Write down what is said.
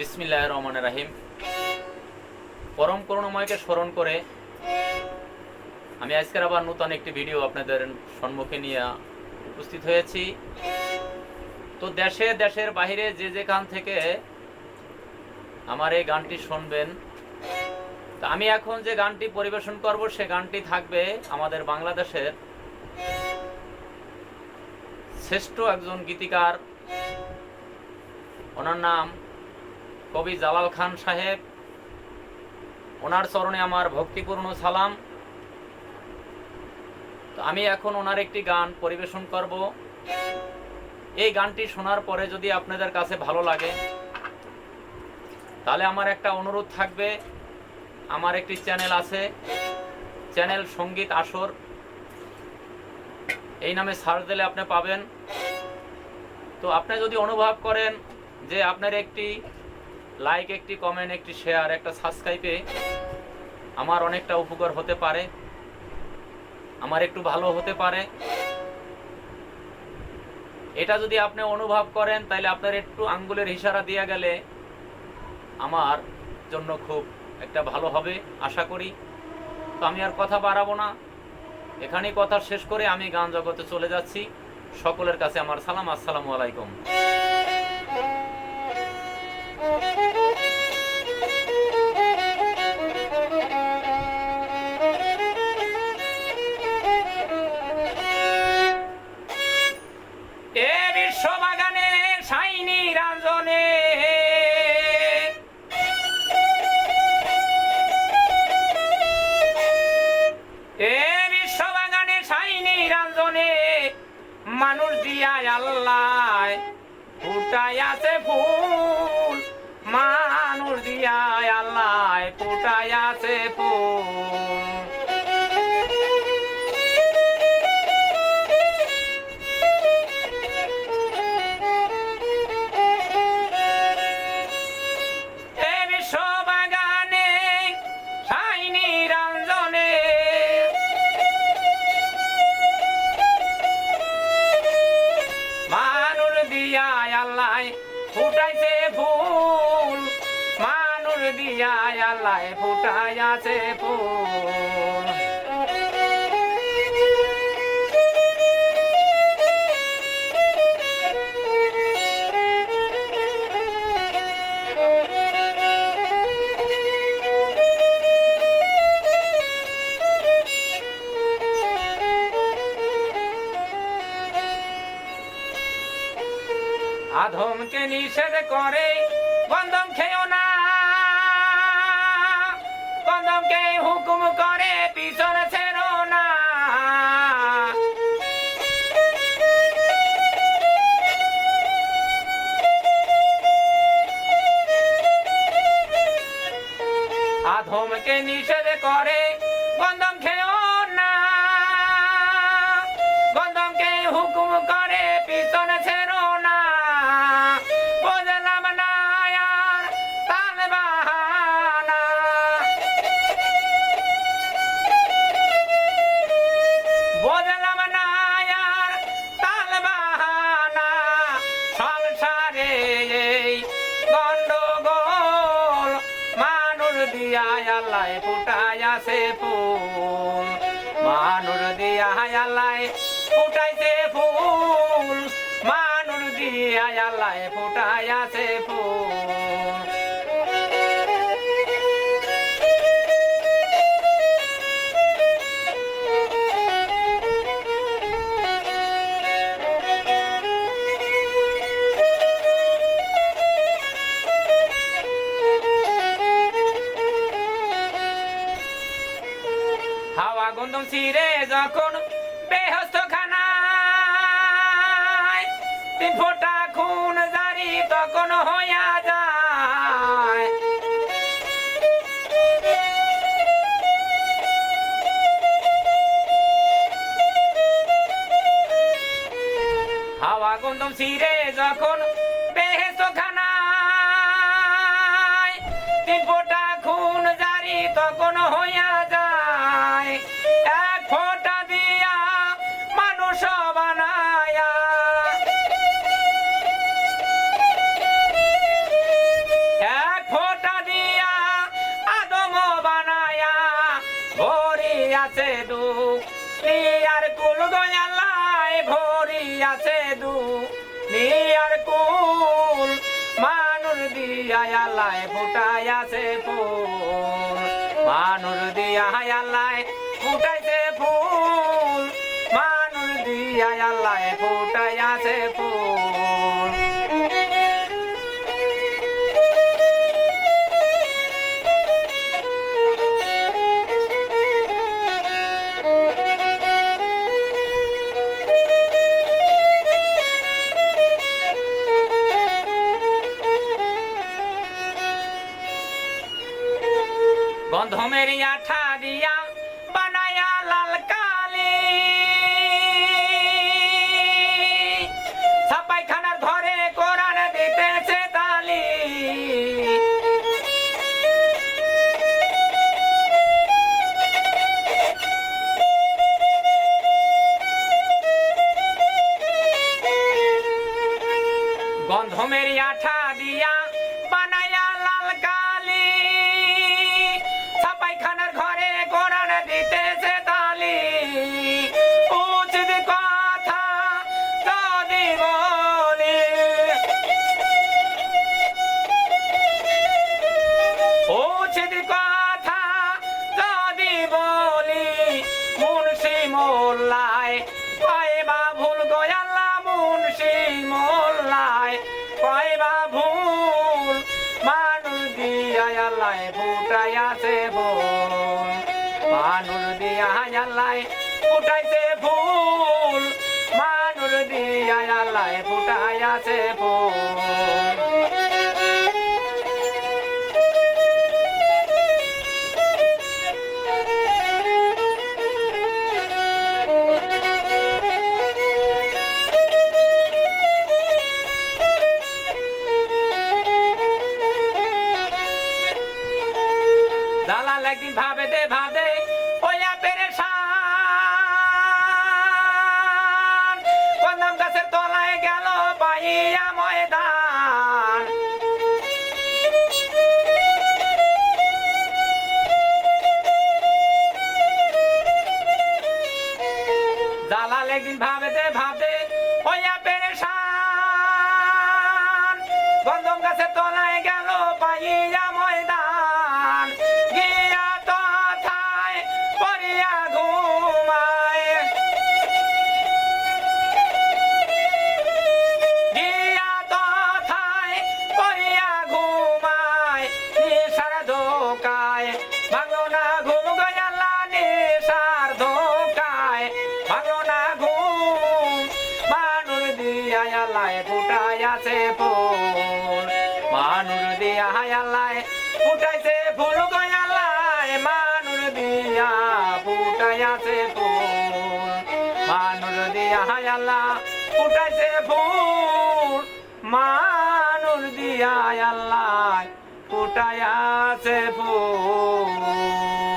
বিসমিল্লাহ রহমান রাহিম। পরম করুণাময়কে স্মরণ করে আমি আজকের আবার নতুন একটি ভিডিও আপনাদের সম্মুখে নিয়ে উপস্থিত হয়েছি। তো দেশে, দেশের বাইরে যে যেখান থেকে আমার এই গানটি শুনবেন, তা আমি এখন যে গানটি পরিবেশন করব, সে গানটি থাকবে আমাদের বাংলাদেশের শ্রেষ্ঠ একজন গীতিকার। ওনার নাম কবি জালাল খান সাহেব, ওনার চরণে আমার ভক্তিপূর্ণ সালাম। আমি এখন ওনার একটি গান পরিবেশন করব। এই গানটি শোনার পরে যদি আপনাদের কাছে ভালো লাগে, তাহলে আমার একটা অনুরোধ থাকবে। আমার একটি চ্যানেল আছে, চ্যানেল সংগীত আসর। এই নামে সার্চ দিলে আপনি পাবেন। তো আপনি যদি অনুভব করেন যে আপনার একটি লাইক একটি কমেন্ট একটি শেয়ার একটা সাবস্ক্রাইবে আমার অনেকটা উপকার হতে পারে। আমার একটু ভালো হতে পারে। এটা যদি আপনি অনুভব করেন, তাহলে আপনার একটু আঙ্গুলের ইশারা দিয়ে গেলে আমার জন্য খুব একটা ভালো হবে, আশা করি। তো আমি আর কথা বাড়াবো না। এখানেই কথা শেষ করে আমি গান জগতে চলে যাচ্ছি। সকলের কাছে আমার সালাম, আসসালামু আলাইকুম। সাইনি রাঞ্জনে মানুষ দিয়ায় আল্লাহ ফুটাই আছে ফুল। মানুষ দিয়ায় আল্লাহ ফুটাই আছে ফুল। আল্লাহ ফুটাইছে ফুল। মানুষ দিয়া আল্লাহ ফুটাইয়াছে ফুল। আধমকে নিষেধ করে গন্ধম খেও না। গন্ধমকে হুকুম করে, পিছন ছেড়ো না। আধমকে নিষেধ করে গন্ধম দিয়া আল্লাহ ফুটাই আছে ফুল। মানুর দিয়া আল্লাহ ফুটাইছে ফুল। মানুর দিয়া আল্লাহ ফুটাই আছে ফুল। গন্ধম ছিঁড়ে যখন বেহস্ত খানায় তিন ফোঁটা খুন জারি তখন হইয়া যায়। হাওয়া গন্ধম ছিঁড়ে যখন আছে দু নিয়ার কুল গয়ালায় ভরি আছে দু। আর কুল মানুর দিয়া আল্লাহ ফুটাই আছে ফুল। মানুর দিয়া আল্লাহ ফুটাইছে ফুল। গন্ধমের আঠা দিয়া আছে ভুল মানুষ দিয়া আল্লাহ উঠাইছে ফুল। মানুষ দিয়া আল্লাহ ফুটাইয়াছে ফুল। একদিন ভাবে দে, ভাবে ওয়া পেরেশান কদম গাছের তলায় গেল পাইয়া ময়দান। দালাল একদিন ভাবে দে, ভাবে ধোকায় না ঘুম গয়ালা নিশার ধোকায়। ভাঙলো না ঘুম, মানুষ দিয়া আল্লাহ ফুটাই আছে ফুল। মানুষ দিয়া আল্লাহ ফুটাইছে ফুল গয়ালায়, মানুষ দিয়া ফুটাই আছে ফুল। মানুষ দিয়া আল্লাহ ফুটাইছে ফুল, মানুষ দিয়া আল্লাহ ফুটাইয়াছে ফুল?